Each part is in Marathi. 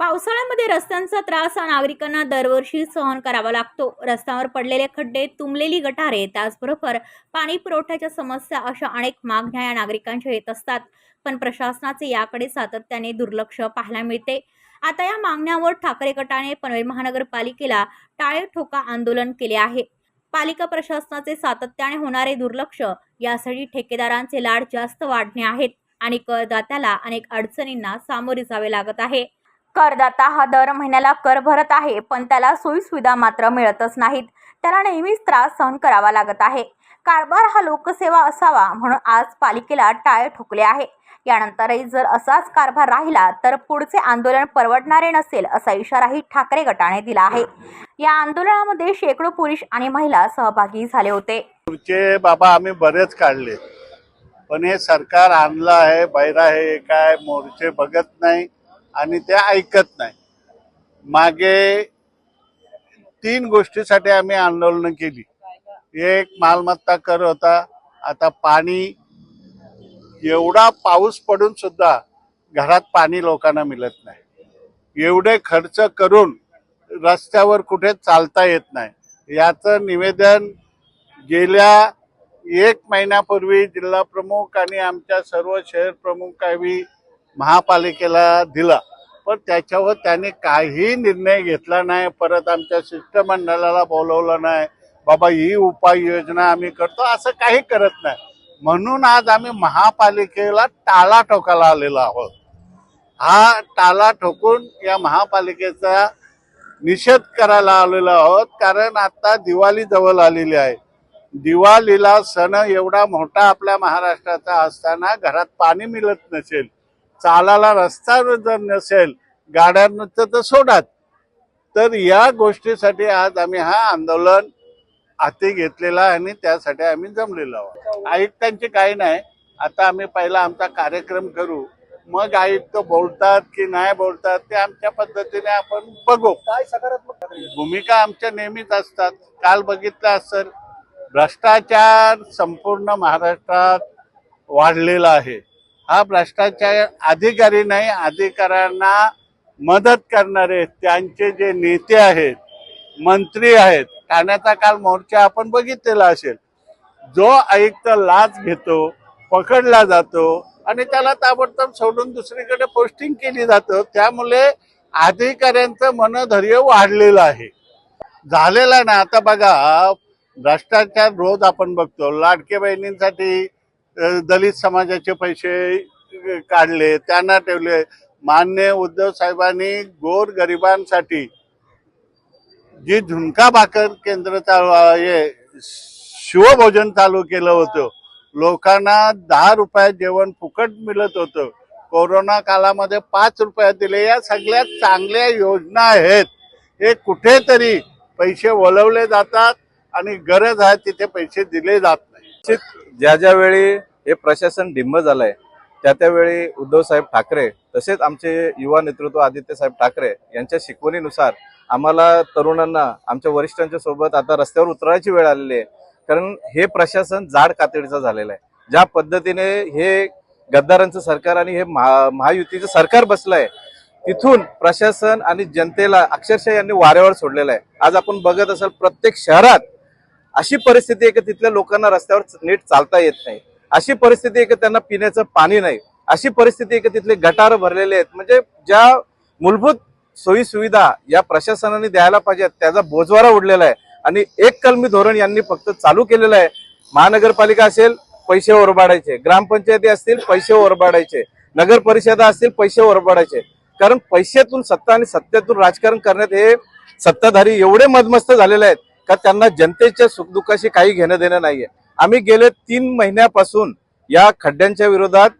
पावसाळ्यामध्ये रस्त्यांचा त्रास हा नागरिकांना दरवर्षी सहन करावा लागतो. रस्त्यावर पडलेले खड्डे तुंबलेली गटारे त्याचबरोबर पाणी पुरवठ्याच्या समस्या अशा अनेक मागण्या या नागरिकांच्या येत असतात. पण प्रशासनाचे याकडे सातत्याने दुर्लक्ष पाहायला मिळते. आता या मागण्यावर ठाकरे गटाने पनवेल महानगरपालिकेला टाळे ठोका आंदोलन केले आहे. पालिका प्रशासनाचे सातत्याने होणारे दुर्लक्ष यासाठी ठेकेदारांचे लाड जास्त वाढणे आहेत आणि करदात्याला अनेक अडचणींना सामोरे जावे लागत आहे. करदाता हा दर महिन्याला कर भरत आहे पण त्याला सोयीसुविधा मात्र मिळतच नाहीत. त्याला नेहमीच त्रास सहन करावा लागत आहे. कारभार हा लोकसेवा असावा म्हणून आज पालिकेला टाळे ठोकले आहे. यानंतरही जर असाच कारभार राहिला तर पुढचे आंदोलन परवडणारे नसेल असा इशाराही ठाकरे गटाने दिला आहे. या आंदोलनामध्ये शेकडो पुरुष आणि महिला सहभागी झाले होते. पुढचे बाबा आम्ही बरेच काढले पण हे सरकार आणलं आहे बैरा आहे काय मोर्चे बघत नाही आणि ते ऐकत नाही. मागे तीन गोष्टीसाठी आम्ही आंदोलन केली. एक मालमत्ता कर होता आता पाणी एवढा पाऊस पडून सुद्धा घरात पाणी लोकांना मिळत नाही. एवढे खर्च करून रस्त्यावर कुठे चालता येत नाही. याचं निवेदन गेल्या एक महिन्यापूर्वी जिल्हा प्रमुख आणि आमच्या सर्व शहर प्रमुखांनी महापालिकेला दिला. पण त्याच्यावर त्याने काही निर्णय घेतला नाही. परत आमच्या शिष्टमंडळाला बोलवलं नाही. बाबा ही उपाययोजना आम्ही करतो. असं काही करत नाही. म्हणून आज आम्ही महापालिकेला टाळा ठोकायला आलेलो आहोत. हा टाळा ठोकून या महापालिकेचा निषेध करायला आलेलो आहोत. कारण आता दिवाळी जवळ आलेली आहे. दिवाळीला सण एवढा मोठा आपल्या महाराष्ट्राचा असताना घरात पाणी मिळत नसेल चालायला रस्ता जर नसेल गाड्यांचं तर सोडात. तर या गोष्टीसाठी आज आम्ही हा आंदोलन हाती घेतलेला आणि त्यासाठी आम्ही जमलेलो आहोत. आयुक्तांचे काही नाही. आता आम्ही पहिला आमचा कार्यक्रम करू. मग आयुक्त बोलतात की नाही बोलतात ते आमच्या पद्धतीने आपण बघू. काय सकारात्मक भूमिका आमच्या नेहमीच असतात. काल बघितलं असेल भ्रष्टाचार संपूर्ण महाराष्ट्रात वाढलेला आहे. हा भ्रष्टाचार अधिकारी नाही अधिकाऱ्यांना मदत करणारे त्यांचे जे नेते आहेत मंत्री आहेत ठाण्याचा काल मोर्चा आपण बघितलेला असेल. जो आयुक्त लाच घेतो पकडला जातो आणि त्याला ताबडतोब सोडून दुसरीकडे पोस्टिंग केली जातं त्यामुळे अधिकाऱ्यांचं मनधैर्य वाढलेलं आहे. झालेला ना आता बघा भ्रष्टाचार रोज आपण बघतो. लाडके बहिणींसाठी दलित समाजाचे पैसे काढले त्यांना ठेवले. मान्य उद्धव साहेबांनी गोर गरिबांसाठी जी झुणका भाकर केंद्र चालू हे शिवभोजन चालू केलं होतं. लोकांना दहा रुपयात जेवण फुकट मिळत होतं. कोरोना काळामध्ये पाच रुपयात दिले. या सगळ्या चांगल्या योजना आहेत. हे कुठेतरी पैसे वळवले जातात आणि गरज आहे तिथे पैसे दिले जात नाही. ज्या ज्या वेळी हे प्रशासन डिंब झालंय त्या त्यावेळी उद्धव साहेब ठाकरे तसेच आमचे युवा नेतृत्व आदित्य साहेब ठाकरे यांच्या शिकवणीनुसार आम्हाला तरुणांना आमच्या वरिष्ठांच्या सोबत आता रस्त्यावर उतरायची वेळ आलेली आहे. कारण हे प्रशासन जाड कातडीचं झालेलं आहे. ज्या पद्धतीने हे गद्दारांचं सरकार आणि हे महा महायुतीचं सरकार बसलं आहे तिथून प्रशासन आणि जनतेला अक्षरशः यांनी वाऱ्यावर सोडलेलं आहे. आज आपण बघत असाल प्रत्येक शहरात अशी परिस्थिती आहे की तिथल्या लोकांना रस्त्यावर नीट चालता येत नाही. अशी परिस्थिती आहे की त्यांना पिण्याचं पाणी नाही. अशी परिस्थिती आहे की तिथले गटार भरलेले आहेत. म्हणजे ज्या मूलभूत सोयी सुविधा या प्रशासनाने द्यायला पाहिजेत. त्याचा बोजवारा उडलेला आहे. आणि एक कलमी धोरण यांनी फक्त चालू केलेलं आहे. महानगरपालिका असेल पैसे ओरबाडायचे. ग्रामपंचायती असतील पैसे ओरबाडायचे. नगर परिषदा असतील पैसे ओरबाडायचे. कारण पैशातून सत्ता आणि सत्तेतून राजकारण करण्यात हे सत्ताधारी एवढे मदमस्त झालेले आहेत का त्यांना जनतेच्या सुखदुःखाशी काही घेणं देणं नाहीये. आम्ही गेले तीन महिन्यापासून या खड्ड्यांच्या विरोधात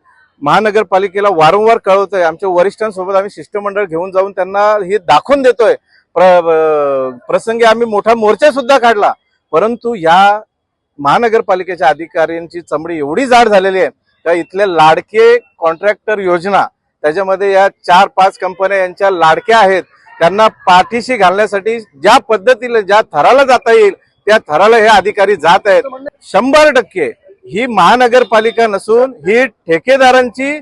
महानगरपालिकेला वारंवार कळवतोय. आमच्या वरिष्ठांसोबत आम्ही शिष्टमंडळ घेऊन जाऊन त्यांना हे दाखवून देतोय. प्र- प्रसंगी आम्ही मोठा मोर्चा सुद्धा काढला. परंतु या महानगरपालिकेच्या अधिकाऱ्यांची चमडी एवढी जाड झालेली आहे का इथल्या लाडके कॉन्ट्रॅक्टर योजना त्याच्यामध्ये या चार पाच कंपन्या यांच्या लाडक्या आहेत त्यांना पाठीशी घालण्यासाठी ज्या पद्धतीला ज्या थराला जाता येईल त्या थराला हे अधिकारी जात आहेत. शंभर टक्के ही महानगरपालिका नसून ही ठेकेदारांची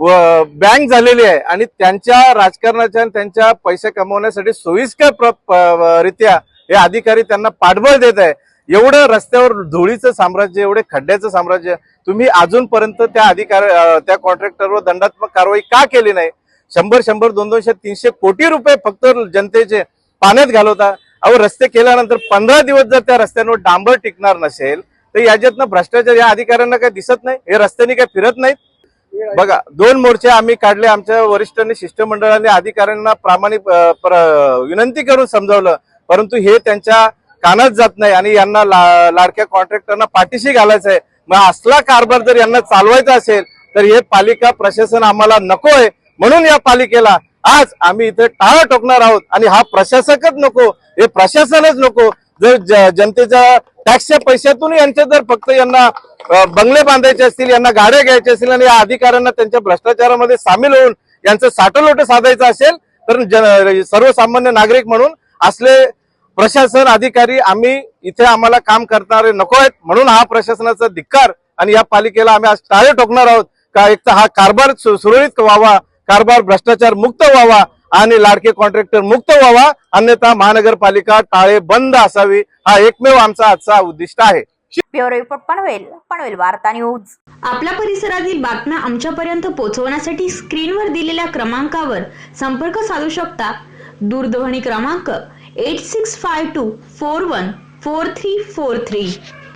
व- बँक झालेली आहे. आणि त्यांच्या राजकारणाच्या आणि त्यांच्या पैसे कमवण्यासाठी सोयीस्कर प्र- रित्या हे अधिकारी त्यांना पाठबळ देत आहे. एवढं रस्त्यावर धुळीचं साम्राज्य एवढे खड्ड्याचं साम्राज्य तुम्ही अजूनपर्यंत त्या अधिकार त्या कॉन्ट्रॅक्टरवर दंडात्मक कारवाई का केली नाही? शंभर शंभर दोन दोनशे तीनशे कोटी रुपये फक्त जनतेचे पाण्यात घालवता. अहो रस्ते केल्यानंतर पंधरा दिवस जर त्या रस्त्यांवर डांबर टिकणार नसेल तर याच्यातनं भ्रष्टाचार या अधिकाऱ्यांना काय दिसत नाही हे रस्त्याने काही फिरत नाहीत. बघा दोन मोर्चे आम्ही काढले आमच्या वरिष्ठांनी शिष्टमंडळाने अधिकाऱ्यांना प्रामाणिक विनंती करून समजावलं परंतु हे त्यांच्या कानात जात नाही आणि यांना ला- लाडक्या कॉन्ट्रॅक्टरना पाठीशी घालायचं आहे. मग असला कारभार जर यांना चालवायचा असेल तर हे पालिका प्रशासन आम्हाला नको आहे. म्हणून या पालिकेला आज आम्ही इथे टाळा टोकणार आहोत आणि हा प्रशासकच नको हे प्रशासनच नको. जर जनतेच्या टॅक्सच्या पैशातून यांचे जर फक्त यांना बंगले बांधायचे असतील यांना गाड्या घ्यायच्या असतील आणि या अधिकाऱ्यांना त्यांच्या भ्रष्टाचारामध्ये सामील होऊन यांचं साठोलोट साधायचं असेल तर जन- सर्वसामान्य नागरिक म्हणून असले प्रशासन अधिकारी आम्ही इथे आम्हाला काम करणारे नको आहेत. म्हणून हा प्रशासनाचा धिक्कार आणि या पालिकेला आम्ही आज टाळे ठोकणार आहोत. का एक तर हा कारभार सु- सुरळीत व्हावा कारभार भ्रष्टाचार मुक्त व्हावा आणि लाडके कॉन्ट्रॅक्टर मुक्त व्हावा अन्यथा महानगरपालिका टाळे बंद असावी हा एकमेव आमचा आजचा उद्दिष्ट आहे. ब्युरो रिपोर्ट पनवेल पनवेल वार्ता न्यूज. आपल्या परिसरातील बातम्या आमच्यापर्यंत पोहोचवण्यासाठी स्क्रीनवर दिलेल्या क्रमांकावर संपर्क साधू शकता. दूरध्वनी क्रमांक eight six five two four one four three four three